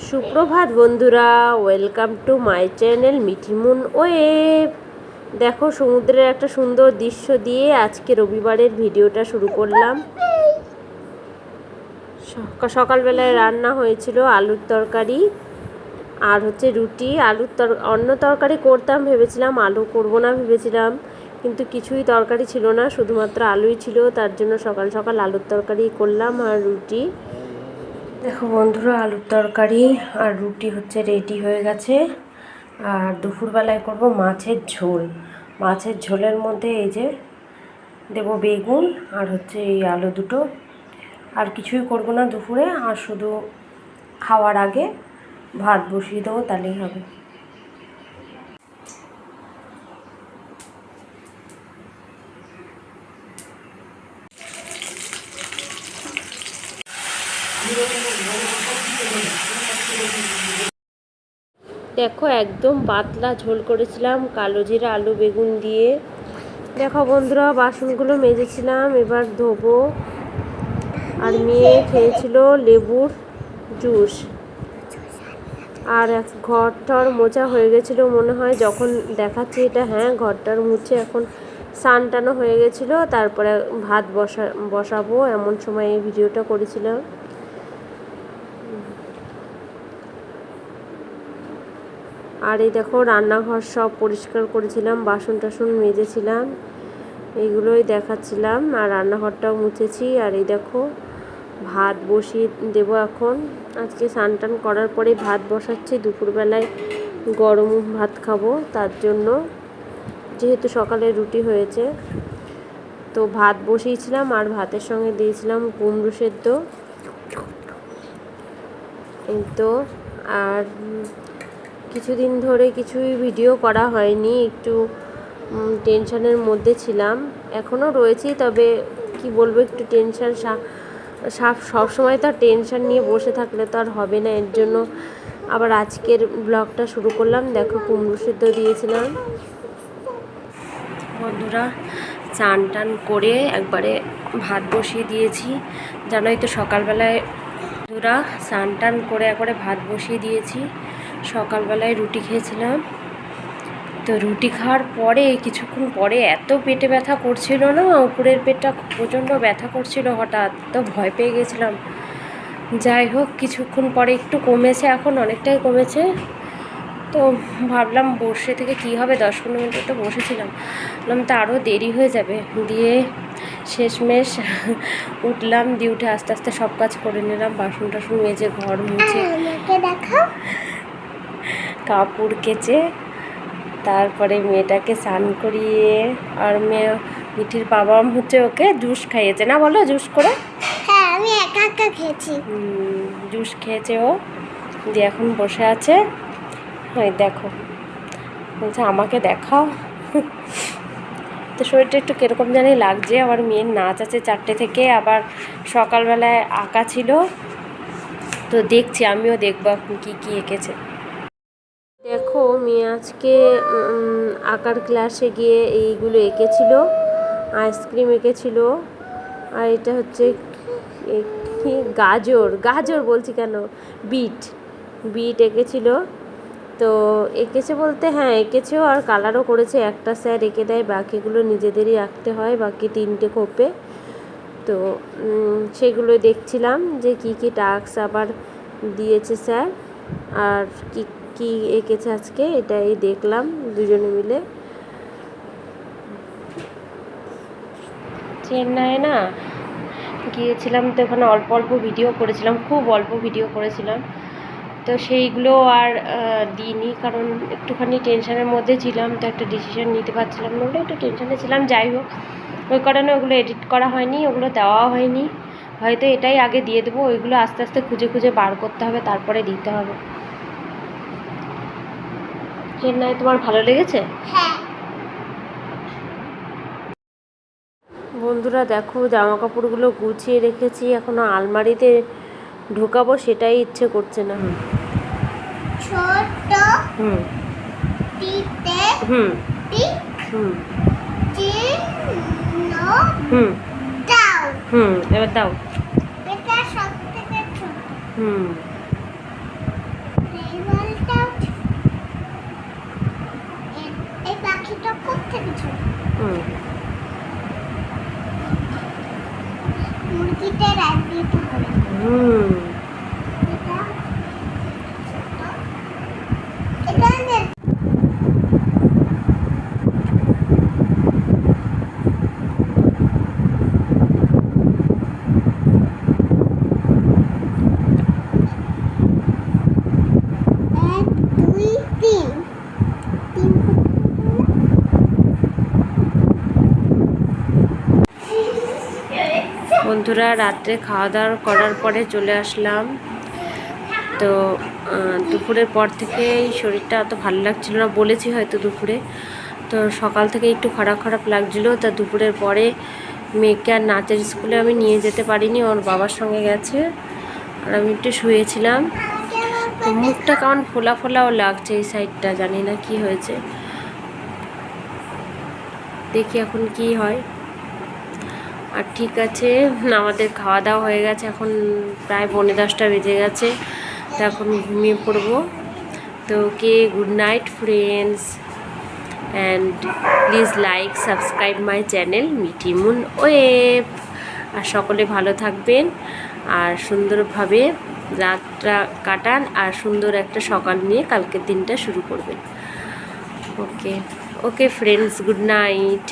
সুপ্রভাত বন্ধুরা welcome to my channel Mithimoon web দেখো, সমুদ্রের একটা সুন্দর দৃশ্য দিয়ে আজকে রবিবারের ভিডিওটা শুরু করলাম। সক- সকালবেলায় রান্না হয়েছিল আলুর তরকারি আর হচ্ছে রুটি। আলুর তর অন্য তরকারি করতাম, ভেবেছিলাম আলু করব না, ভেবেছিলাম। কিন্তু কিছুই তরকারি ছিল না, শুধুমাত্র আলুই ছিল। তার জন্য সকাল সকাল আলুর তরকারি করলাম আর রুটি। দেখো বন্ধুরা, আলুর তরকারি আর রুটি হচ্ছে রেডি হয়ে গেছে। আর দুপুরবেলায় করব মাছের ঝোল। মাছের ঝোলের মধ্যে এই যে দেব বেগুন আর হচ্ছে এই আলু দুটো। আর কিছুই করব না দুপুরে, আর শুধু খাওয়ার আগে ভাত বসিয়ে দেবো, তাহলেই হবে। দেখো, একদম পাতলা ঝোল করেছিলাম, কালো জিরা, আলু, বেগুন দিয়ে। দেখো বন্ধুরা, বাসনগুলো মেজেছিলাম, এবার ধোবো। আর মেয়ে খেয়েছিল লেবুর জুস। আর এক ঘরটার মোচা হয়ে গেছিল, মনে হয় যখন দেখাচ্ছি এটা হ্যাঁ ঘরটার মুছে এখন সান টানো হয়ে গেছিল, তারপরে ভাত বসা, বসাবো, এমন সময় এই ভিডিওটা করেছিলাম। আর এই দেখো, রান্নাঘর সব পরিষ্কার করেছিলাম বাসন টাসন মেজেছিলাম এইগুলোই দেখাচ্ছিলাম, আর রান্নাঘরটাও মুছেছি। আর এই দেখো, ভাত বসিয়ে দেবো এখন। আজকে স্নান টান করার পরে ভাত বসাচ্ছি, দুপুরবেলায় গরম ভাত খাব, তার জন্য। যেহেতু সকালে রুটি হয়েছে, তো ভাত বসিয়েছিলাম আর ভাতের সঙ্গে দিয়েছিলাম কুমড়ো সেদ্ধ। এই তো, আর কিছুদিন ধরে কিছুই ভিডিও করা হয়নি, একটু টেনশনের মধ্যে ছিলাম। এখনও রয়েছি, তবে কি বলব, একটু টেনশন সব সবসময় তো টেনশন নিয়ে বসে থাকলে তো আর হবে না। এর জন্য আবার আজকের ব্লগটা শুরু করলাম। দেখো, কুমড়ো সিদ্ধ দিয়েছিলাম। বন্ধুরা, চান টান করে একবারে ভাত বসিয়ে দিয়েছি। জানোই তো সকালবেলায় বন্ধুরা স্নান টান করে একবারে ভাত বসিয়ে দিয়েছি। সকালবেলায় রুটি খেয়েছিলাম। তো রুটি খাওয়ার পরে, কিছুক্ষণ পরে এত পেটে ব্যথা করছিল না, উপরের পেটটা প্রচণ্ড ব্যথা করছিল হঠাৎ, তো ভয় পেয়ে গেছিলাম। যাই হোক, কিছুক্ষণ পরে একটু কমেছে, এখন অনেকটাই কমেছে। তো ভাবলাম বসে থেকে কি হবে, দশ পনেরো মিনিট তো বসেছিলাম। বললাম তো আরও দেরি হয়ে যাবে। দিয়ে শেষমেশ উঠলাম, দিয়ে উঠে আস্তে আস্তে সব কাজ করে নিলাম বাসন টাসন মেজে, ঘর মুছে। দেখাও। কাপড় কেচে তারপরে মেয়েটাকে স্নান করিয়ে আর মেয়ে মিঠির বাবা হচ্ছে ওকে জুস খাইয়েছে। না বলো জুস করে? হ্যাঁ আমি একা একা খেয়েছি। জুস খেয়েছে ও। দিয়ে এখন বসে আছে। ওই দেখো বলছে আমাকে দেখাও। তো শরীরটা একটু কীরকম জানি লাগছে। আবার মেয়ের নাচ আছে চারটে থেকে আবার সকালবেলায় আঁকা ছিল। তো দেখছি আমিও দেখব এখন কী কী এঁকেছে। মেয়ে আজকে আঁকার ক্লাসে গিয়ে এইগুলো এঁকেছিল আইসক্রিম এঁকেছিল। আর এটা হচ্ছে গাজর গাজর বলছি কেন? বিট বিট এঁকেছিল। তো এঁকেছে বলতে হ্যাঁ এঁকেছেও আর কালারও করেছে। একটা স্যার এঁকে দেয়, বাকিগুলো নিজেদেরই আঁকতে হয়, বাকি তিনটে খোপে। তো সেগুলো দেখছিলাম যে কি কি টাস্ক আবার দিয়েছে স্যার আর কি কি এঁকেছে আজকে, এটাই দেখলাম দুজনে মিলে। চেন্নাইয়ে না গিয়েছিলাম তো ওখানে অল্প অল্প ভিডিও করেছিলাম, খুব অল্প ভিডিও করেছিলাম। তো সেইগুলো আর দিইনি কারণ একটুখানি টেনশনের মধ্যে ছিলাম, তো একটা ডিসিশন নিতে পারছিলাম না বলে একটু টেনশনে ছিলাম। যাই হোক, ওই কারণে ওগুলো এডিট করা হয়নি, ওগুলো দেওয়াও হয়নি। হয়তো এটাই আগে দিয়ে দেবো, ওইগুলো আস্তে আস্তে খুঁজে খুঁজে বার করতে হবে, তারপরে দিতে হবে। চেন্নাই তোমার ভালো লেগেছে? হ্যাঁ। বন্ধুরা দেখো জামা কাপড়গুলো গুছিয়ে রেখেছি এখনও আলমারিতে ঢোকাবো সেটাই ইচ্ছে করছে না। ছোট হুম। টিতে হুম। টিক হুম। হুম। দাও। হুম এবার দাও। এটা সব ছোট। হুম থেকে ছোট হুম মুরগিটা রাত দিতে হবে হুম এটা এটা নে। এক দুই তিন তিন বন্ধুরা, রাত্রে খাওয়া দাওয়া করার পরে চলে আসলাম। তো দুপুরের পর থেকে শরীরটা অত ভালো লাগছিল না, বলেছি হয়তো দুপুরে। তো সকাল থেকে একটু খারাপ খারাপ লাগছিল, তা দুপুরের পরে মেয়েকে আর নাচের স্কুলে আমি নিয়ে যেতে পারিনি, ওর বাবার সঙ্গে গেছে। আর আমি একটু শুয়েছিলাম। তো মুখটা কেমন ফোলা ফোলাও লাগছে এই সাইডটা জানি না কি হয়েছে। দেখি এখন কি হয়। আর ঠিক আছে, আমাদের খাওয়া দাওয়া হয়ে গেছে, এখন প্রায় পৌনে দশটা বেজে গেছে, তো এখন ঘুমিয়ে পড়ব। তো কে good night friends and please like subscribe my channel Mithimoon web আর সকলে ভালো থাকবেন, আর সুন্দরভাবে রাতটা কাটান, আর সুন্দর একটা সকাল নিয়ে কালকের দিনটা শুরু করবেন। Okay okay friends good night